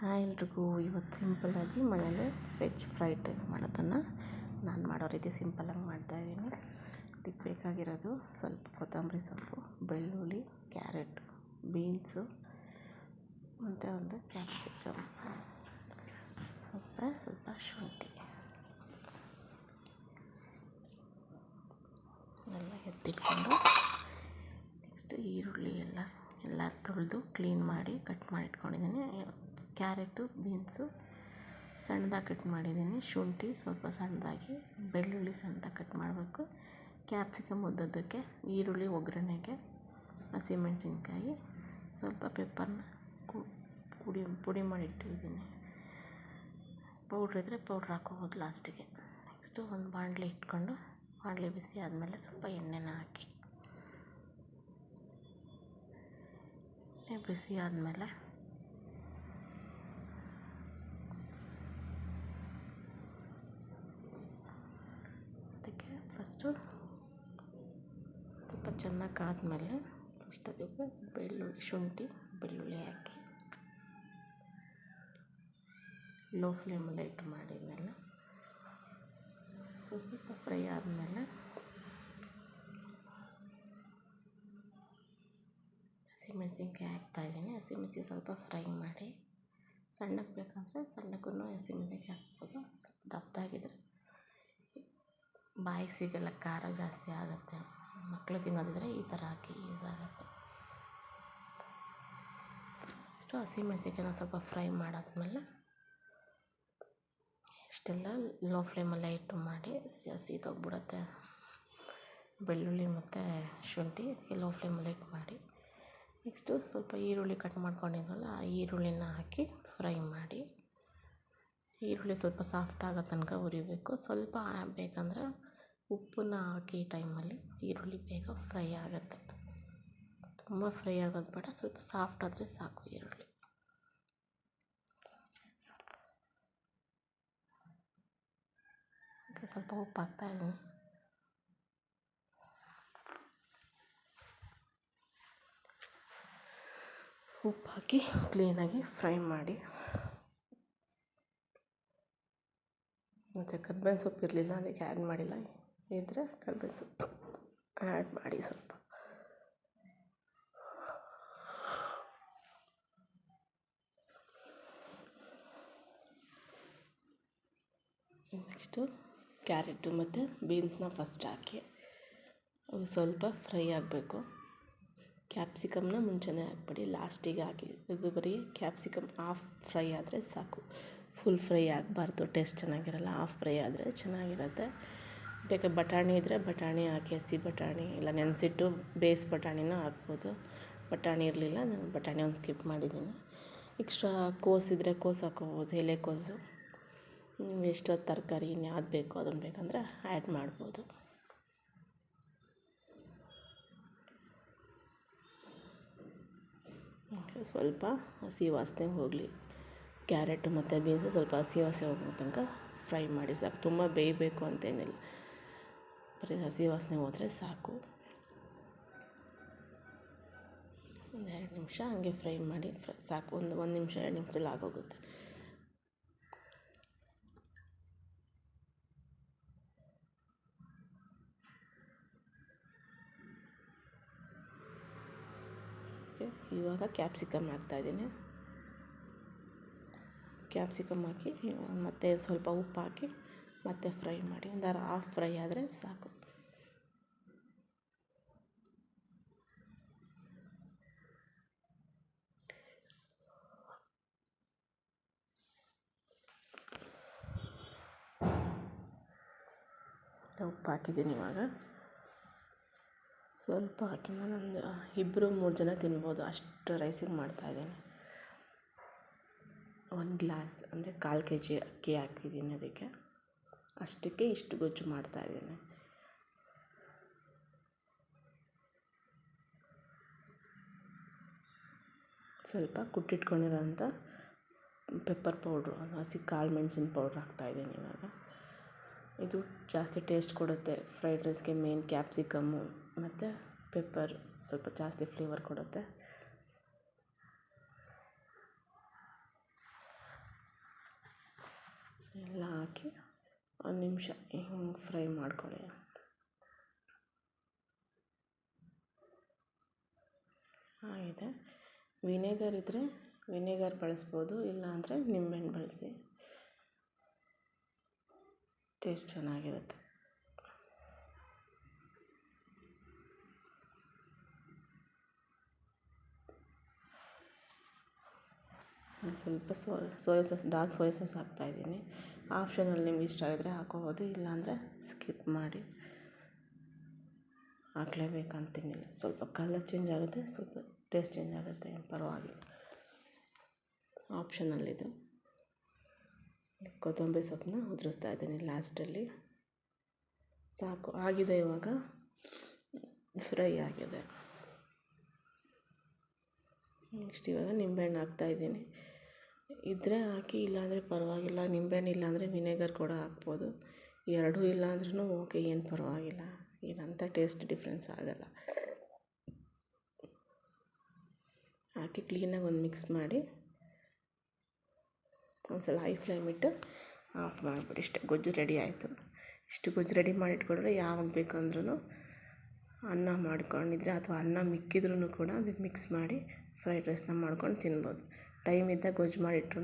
Hi ಎಲ್ರಿಗೂ ಇವತ್ತು ಸಿಂಪಲ್ಲಾಗಿ ಮನೇಲೆ ವೆಜ್ ಫ್ರೈಡ್ ರೈಸ್ ಮಾಡೋದನ್ನು ನಾನು ಮಾಡೋ ರೀತಿ ಸಿಂಪಲ್ಲಾಗಿ ಮಾಡ್ತಾಯಿದ್ದೀನಿ ಇದಕ್ಕೆ ಬೇಕಾಗಿರೋದು ಸ್ವಲ್ಪ ಕೊತ್ತಂಬರಿ ಸೊಪ್ಪು, ಬೆಳ್ಳುಳ್ಳಿ, ಕ್ಯಾರೆಟ್, ಬೀನ್ಸು, ಮತ್ತು ಒಂದು ಕ್ಯಾಪ್ಸಿಕಮ್. ಸ್ವಲ್ಪ ಸ್ವಲ್ಪ ಶುಂಠಿ. ಎಲ್ಲ ಎತ್ತಿಟ್ಕೊಂಡು ನೆಕ್ಸ್ಟು ಈರುಳ್ಳಿ ಎಲ್ಲ ಎಲ್ಲ ತೊಳೆದು ಕ್ಲೀನ್ ಮಾಡಿ ಕಟ್ ಮಾಡಿ ಇಟ್ಕೊಂಡಿದ್ದೀನಿ ಕ್ಯಾರೆಟು, ಬೀನ್ಸು ಸಣ್ಣದಾಗಿ ಕಟ್ ಮಾಡಿದ್ದೀನಿ. ಶುಂಠಿ ಸ್ವಲ್ಪ ಸಣ್ಣದಾಗಿ, ಬೆಳ್ಳುಳ್ಳಿ ಸಣ್ಣದಾಗಿ ಕಟ್ ಮಾಡಬೇಕು. ಕ್ಯಾಪ್ಸಿಕಮ್ ಉದ್ದದ್ದಕ್ಕೆ ಈರುಳ್ಳಿ, ಒಗ್ಗರಣೆಗೆ ಹಸಿಮೆಣಸಿನ್ಕಾಯಿ, ಸ್ವಲ್ಪ ಪೆಪ್ಪರ್ನ ಪುಡಿ ಪುಡಿ ಮಾಡಿಟ್ಟಿದ್ದೀನಿ ಪೌಡ್ರ್ ಇದ್ದರೆ ಪೌಡ್ರ್ ಹಾಕೋಬೋದು ಲಾಸ್ಟಿಗೆ. ನೆಕ್ಸ್ಟು ಒಂದು ಬಾಣಲೆ ಇಟ್ಕೊಂಡು, ಬಾಣಲೆ ಬಿಸಿ ಆದಮೇಲೆ ಸ್ವಲ್ಪ ಎಣ್ಣೆನ ಹಾಕಿ. ಎಣ್ಣೆ ಬಿಸಿ ಆದಮೇಲೆ ಅದಕ್ಕೆ ಫಸ್ಟು ಸ್ವಲ್ಪ ಚೆನ್ನಾಗಿ ಕಾದ್ಮೇಲೆ ಫಸ್ಟ್ ಅದಕ್ಕೆ ಬೆಳ್ಳುಳ್ಳಿ ಶುಂಠಿ, ಬೆಳ್ಳುಳ್ಳಿ ಹಾಕಿ ಲೋ ಫ್ಲೇಮಲ್ಲಿ ಇಟ್ಟು ಮಾಡಿದ್ಮೇಲೆ ಸ್ವಲ್ಪ ಫ್ರೈ ಆದಮೇಲೆ ಹಸಿಮೆಣ್ಸಿನ್ಕಾಯಿ ಹಾಕ್ತಾಯಿದ್ದೀನಿ ಹಸಿಮೆಣ್ಸಿನ್ಕಾಯಿ ಸ್ವಲ್ಪ ಫ್ರೈ ಮಾಡಿ ಸಣ್ಣಕ್ಕೆ ಬೇಕಂದರೆ ಸಣ್ಣಕ್ಕೂ ಹಸಿಮೆಣಸಿನ್ಕಾಯಿ ಹಾಕ್ಬೋದು. ಸ್ವಲ್ಪ ದಪ್ಪದಾಗಿದ್ದರೆ ಬಾಯಿಗೆ ಸಿಗಲ್ಲ, ಖಾರ ಜಾಸ್ತಿ ಆಗುತ್ತೆ. ಮಕ್ಕಳು ತಿನ್ನೋದಿದ್ರೆ ಈ ಥರ ಹಾಕಿ ಯೂಸ್ ಆಗುತ್ತೆ. ಇಷ್ಟು ಹಸಿಮೆಣ್ಸಿನ್ಕಾಯಿನ ಸ್ವಲ್ಪ ಫ್ರೈ ಮಾಡಾದ್ಮೇಲೆ ಇಷ್ಟೆಲ್ಲ ಲೋ ಫ್ಲೇಮಲ್ಲೇ ಇಟ್ಟು ಮಾಡಿ ಸೀದೋಗ್ಬಿಡುತ್ತೆ ಬೆಳ್ಳುಳ್ಳಿ ಮತ್ತು ಶುಂಠಿ ಅದಕ್ಕೆ ಲೋ ಫ್ಲೇಮಲ್ಲಿ ಇಟ್ಟು ಮಾಡಿ. ನೆಕ್ಸ್ಟು ಸ್ವಲ್ಪ ಈರುಳ್ಳಿ ಕಟ್ ಮಾಡ್ಕೊಂಡಿದ್ವಲ್ಲ, ಆ ಈರುಳ್ಳಿನ ಹಾಕಿ ಫ್ರೈ ಮಾಡಿ. ಈರುಳ್ಳಿ ಸ್ವಲ್ಪ ಸಾಫ್ಟ್ ಆಗೋ ತನಕ ಹುರಿಬೇಕು. ಸ್ವಲ್ಪ ಬೇಕಂದರೆ ಉಪ್ಪನ್ನ ಹಾಕಿ ಟೈಮಲ್ಲಿ ಈರುಳ್ಳಿ ಬೇಗ ಫ್ರೈ ಆಗುತ್ತೆ. ತುಂಬ ಫ್ರೈ ಆಗೋದು ಬೇಡ, ಸ್ವಲ್ಪ ಸಾಫ್ಟ್ ಆದರೆ ಸಾಕು ಈರುಳ್ಳಿ. ಸ್ವಲ್ಪ ಉಪ್ಪು ಹಾಕ್ತಾಯಿದ್ದೀನಿ ಉಪ್ಪು ಹಾಕಿ ಕ್ಲೀನಾಗಿ ಫ್ರೈ ಮಾಡಿ. ಮತ್ತು ಕರ್ಬೇವಿನ ಸೊಪ್ಪು ಇರಲಿಲ್ಲ, ಅದಕ್ಕೆ ಆ್ಯಡ್ ಮಾಡಿಲ್ಲ. ಇದ್ದರೆ ಕರ್ಬೇವಿನ ಸೊಪ್ಪು ಆ್ಯಡ್ ಮಾಡಿ ಸ್ವಲ್ಪ. ನೆಕ್ಸ್ಟು ಕ್ಯಾರೆಟು ಮತ್ತು ಬೀನ್ಸ್ನ ಫಸ್ಟ್ ಹಾಕಿ. ಅವು ಸ್ವಲ್ಪ ಫ್ರೈ ಆಗಬೇಕು. ಕ್ಯಾಪ್ಸಿಕಮ್ನ ಮುಂಚೆನೇ ಹಾಕ್ಬಿಡಿ. ಲಾಸ್ಟಿಗೆ ಹಾಕಿ, ಇದು ಬರೀ ಕ್ಯಾಪ್ಸಿಕಮ್ ಹಾಫ್ ಫ್ರೈ ಆದರೆ ಸಾಕು. ಫುಲ್ ಫ್ರೈ ಆಗಬಾರ್ದು. ಟೇಸ್ಟ್ ಚೆನ್ನಾಗಿರಲ್ಲ ಹಾಫ್ ಫ್ರೈ ಆದರೆ ಚೆನ್ನಾಗಿರುತ್ತೆ. ಬೇಕಾದ್ರೆ ಬಟಾಣಿ ಇದ್ದರೆ ಬಟಾಣಿ ಹಾಕಿ, ಹಸಿ ಬಟಾಣಿ ಇಲ್ಲ ನೆನೆಸಿಟ್ಟು ಬೇಯಿಸಿ ಬಟಾಣಿನೂ ಹಾಕ್ಬೋದು. ಬಟಾಣಿ ಇರಲಿಲ್ಲ, ನಾನು ಬಟಾಣಿ ಒಂದು ಸ್ಕಿಪ್ ಮಾಡಿದ್ದೀನಿ. ಎಕ್ಸ್ಟ್ರಾ ಕೋಸಿದ್ರೆ ಕೋಸು ಹಾಕ್ಕೋಬೋದು ಎಲೆಕೋಸು ಎಷ್ಟೊತ್ತು ತರಕಾರಿ ಇನ್ಯಾವ್ದು ಬೇಕೋ ಅದನ್ನು ಬೇಕಂದರೆ ಆ್ಯಡ್ ಮಾಡ್ಬೋದು. ಸ್ವಲ್ಪ ಹಸಿ ವಾಸನೆ ಹೋಗಲಿ. ಕ್ಯಾರೆಟು ಮತ್ತು ಬೀನ್ಸು ಸ್ವಲ್ಪ ಹಸಿ ವಾಸನೆ ಹೋಗೋ ತನಕ ಫ್ರೈ ಮಾಡಿ ಸಾಕು. ತುಂಬ ಬೇಯಬೇಕು ಅಂತೇನಿಲ್ಲ. ಬರೀ ಹಸಿ ವಾಸನೆ ಹೋದರೆ ಸಾಕು ಒಂದು ಎರಡು ನಿಮಿಷ ಹಂಗೆ ಫ್ರೈ ಮಾಡಿ ಫ್ರೈ ಸಾಕು ಒಂದು ಒಂದು ನಿಮಿಷ ಎರಡು ನಿಮಿಷದಲ್ಲಿ ಆಗೋಗುತ್ತೆ ಇವಾಗ ಕ್ಯಾಪ್ಸಿಕಮ್ ಹಾಕ್ತಾಯಿದ್ದೀನಿ ಕ್ಯಾಪ್ಸಿಕಮ್ ಹಾಕಿ ಮತ್ತೆ ಸ್ವಲ್ಪ ಉಪ್ಪು ಹಾಕಿ ಮತ್ತೆ ಫ್ರೈ ಮಾಡಿ ಒಂದು ಹಾಫ್ ಫ್ರೈ ಆದರೆ ಸಾಕು. ಉಪ್ಪು ಹಾಕಿದ್ದೀನಿ ಇವಾಗ. ಸ್ವಲ್ಪ ಹಾಕಿ ನಾನೊಂದು ಇಬ್ಬರು ಮೂರು ಜನ ತಿನ್ಬೋದು. ಅಷ್ಟು ರೈಸಿಗೆ ಮಾಡ್ತಾಯಿದ್ದೀನಿ ಒಂದು ಗ್ಲಾಸ್ ಅಂದರೆ ಕಾಲು ಕೆ ಜಿ ಅಕ್ಕಿ ಹಾಕಿದ್ದೀನಿ ಅದಕ್ಕೆ. ಅಷ್ಟಕ್ಕೆ ಇಷ್ಟು ಗೊಜ್ಜು ಮಾಡ್ತಾಯಿದ್ದೀನಿ ಸ್ವಲ್ಪ ಕುಟ್ಟಿಟ್ಕೊಂಡಿರೋಂಥ ಪೆಪ್ಪರ್ ಪೌಡ್ರು ಹಸಿ ಕಾಳು ಮೆಣಸಿನ ಪೌಡ್ರ್ ಹಾಕ್ತಾಯಿದ್ದೀನಿ ಇವಾಗ. ಇದು ಜಾಸ್ತಿ ಟೇಸ್ಟ್ ಕೊಡುತ್ತೆ ಫ್ರೈಡ್ ರೈಸ್ಗೆ ಮೇನ್ ಕ್ಯಾಪ್ಸಿಕಮ್ಮು ಮತ್ತು ಪೆಪ್ಪರ್ ಸ್ವಲ್ಪ ಜಾಸ್ತಿ ಫ್ಲೇವರ್ ಕೊಡುತ್ತೆ. ಎಲ್ಲ ಹಾಕಿ ಒಂದು ನಿಮಿಷ ಹಿಂಗೆ ಫ್ರೈ ಮಾಡ್ಕೊಳ್ಳಿ. ಆಗಿದೆ. ವಿನೆಗರ್ ಇದ್ದರೆ ವಿನೆಗರ್ ಬಳಸ್ಬೋದು ಇಲ್ಲ ಅಂದರೆ ನಿಂಬೆಹಣ್ಣು ಬಳಸಿ. ಟೇಸ್ಟ್ ಚೆನ್ನಾಗಿರುತ್ತೆ. ಸ್ವಲ್ಪ soya sauce, dark soya sauce ಹಾಕ್ತಾಯಿದ್ದೀನಿ ಆಪ್ಷನಲ್ಲಿ ನಿಮ್ಗೆ ಇಷ್ಟ ಆಗಿದ್ರೆ ಹಾಕ್ಕೋಬೋದು ಇಲ್ಲಾಂದರೆ ಸ್ಕಿಪ್ ಮಾಡಿ ಹಾಕ್ಲೇಬೇಕಂತೇನಿಲ್ಲ ಸ್ವಲ್ಪ ಕಲರ್ ಚೇಂಜ್ ಆಗುತ್ತೆ, ಸ್ವಲ್ಪ ಟೇಸ್ಟ್ ಚೇಂಜ್ ಆಗುತ್ತೆ ಪರವಾಗಿಲ್ಲ. ಆಪ್ಷನಲ್ಲಿದು ಕೊತ್ತಂಬರಿ ಸೊಪ್ಪನ್ನ ಉದುರಿಸ್ತಾ ಇದ್ದೀನಿ ಲಾಸ್ಟಲ್ಲಿ ಸಾಕು, ಆಗಿದೆ ಇವಾಗ. ಫ್ರೈ ಆಗಿದೆ. ನೆಕ್ಸ್ಟ್ ಇವಾಗ ನಿಂಬೆಹಣ್ಣು ಹಾಕ್ತಾಯಿದ್ದೀನಿ ಇದ್ದರೆ ಹಾಕಿ, ಇಲ್ಲಾಂದರೆ ಪರವಾಗಿಲ್ಲ. ನಿಂಬೆಹಣ್ಣು ಇಲ್ಲಾಂದರೆ ವಿನೆಗರ್ ಕೂಡ ಹಾಕ್ಬೋದು. ಎರಡೂ ಇಲ್ಲ ಅಂದ್ರೂ ಓಕೆ, ಏನು ಪರವಾಗಿಲ್ಲ. ಏನಂತ ಟೇಸ್ಟ್ ಡಿಫ್ರೆನ್ಸ್ ಆಗೋಲ್ಲ. ಹಾಕಿ ಕ್ಲೀನಾಗಿ ಒಂದು ಮಿಕ್ಸ್ ಮಾಡಿ ಒಂದ್ಸಲ ಹೈ ಫ್ಲೇಮ್ ಇಟ್ಟು ಆಫ್ ಮಾಡಿಬಿಡಿ. ಇಷ್ಟೇ ಗೊಜ್ಜು ರೆಡಿ ಆಯಿತು. ಇಷ್ಟು ಗೊಜ್ಜು ರೆಡಿ ಮಾಡಿಟ್ಕೊಂಡ್ರೆ ಯಾವಾಗ ಬೇಕಂದ್ರೂ ಅನ್ನ ಮಾಡ್ಕೊಂಡಿದ್ರೆ ಅಥವಾ ಅನ್ನ ಮಿಕ್ಕಿದ್ರೂ ಕೂಡ ಅದಕ್ಕೆ ಮಿಕ್ಸ್ ಮಾಡಿ ಫ್ರೈಡ್ ರೈಸ್ನ ಮಾಡ್ಕೊಂಡು ತಿನ್ಬೋದು. ಟೈಮ್ ಇದ್ದಾಗ ಗೊಜ್ಜು ಮಾಡಿಟ್ರೂ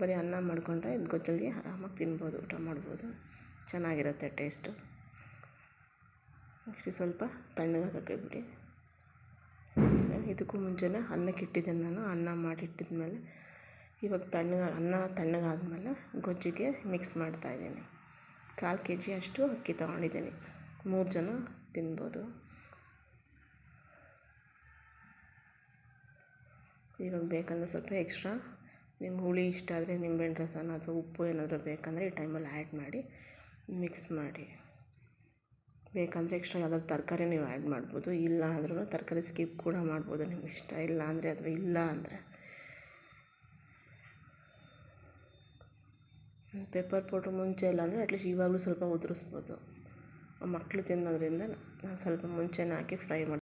ಬರೀ ಅನ್ನ ಮಾಡಿಕೊಂಡ್ರೆ ಇದು ಗೊಜ್ಜಲ್ಲಿ ಆರಾಮಾಗಿ ತಿನ್ಬೋದು, ಊಟ ಮಾಡ್ಬೋದು. ಚೆನ್ನಾಗಿರುತ್ತೆ ಟೇಸ್ಟು. ನೆಕ್ಸ್ಟ್ ಸ್ವಲ್ಪ ತಣ್ಣಗಾಗಕ್ಕೆ ಬಿಡಿ. ಇದಕ್ಕೂ ಮುಂಚೆನೇ ಅನ್ನಕ್ಕೆ ಇಟ್ಟಿದ್ದೆ ನಾನು, ಅನ್ನ ಮಾಡಿಟ್ಟಿದ್ಮೇಲೆ ಇವಾಗ ತಣ್ಣಗ, ಅನ್ನ ತಣ್ಣಗಾದ್ಮೇಲೆ ಗೊಜ್ಜಿಗೆ ಮಿಕ್ಸ್ ಮಾಡ್ತಾಯಿದ್ದೀನಿ ಕಾಲು ಕೆ ಜಿ ಅಷ್ಟು ಅಕ್ಕಿ ತೊಗೊಂಡಿದ್ದೀನಿ. ಮೂರು ಜನ ತಿನ್ಬೋದು. ಇವಾಗ ಬೇಕಂದರೆ ಸ್ವಲ್ಪ ಎಕ್ಸ್ಟ್ರಾ. ನಿಮ್ಗೆ ಹುಳಿ ಇಷ್ಟ ಆದರೆ ನಿಂಬೆಹಣ್ಣು ರಸನ ಅಥವಾ ಉಪ್ಪು ಏನಾದರೂ ಬೇಕಂದರೆ ಈ ಟೈಮಲ್ಲಿ ಆ್ಯಡ್ ಮಾಡಿ ಮಿಕ್ಸ್ ಮಾಡಿ. ಬೇಕಂದರೆ ಎಕ್ಸ್ಟ್ರಾ ಯಾವ್ದಾದ್ರು ತರಕಾರಿ ನೀವು ಆ್ಯಡ್ ಮಾಡ್ಬೋದು. ಇಲ್ಲ ಅಂದ್ರೂ ತರಕಾರಿ ಸ್ಕಿಪ್ ಕೂಡ ಮಾಡ್ಬೋದು ನಿಮ್ಗೆ ಇಷ್ಟ. ಇಲ್ಲ ಅಂದರೆ ಅಥವಾ ಇಲ್ಲ ಅಂದರೆ. ಪೆಪ್ಪರ್ ಪೌಡ್ರ್ ಮುಂಚೆ ಇಲ್ಲ ಅಂದರೆ ಅಟ್ಲೀಸ್ಟ್ ಇವಾಗಲೂ ಸ್ವಲ್ಪ ಉದುರಿಸ್ಬೋದು. ಮಕ್ಕಳು ತಿನ್ನೋದ್ರಿಂದ ನಾನು ಸ್ವಲ್ಪ ಮುಂಚೆನೇ ಹಾಕಿ ಫ್ರೈ ಮಾಡಿ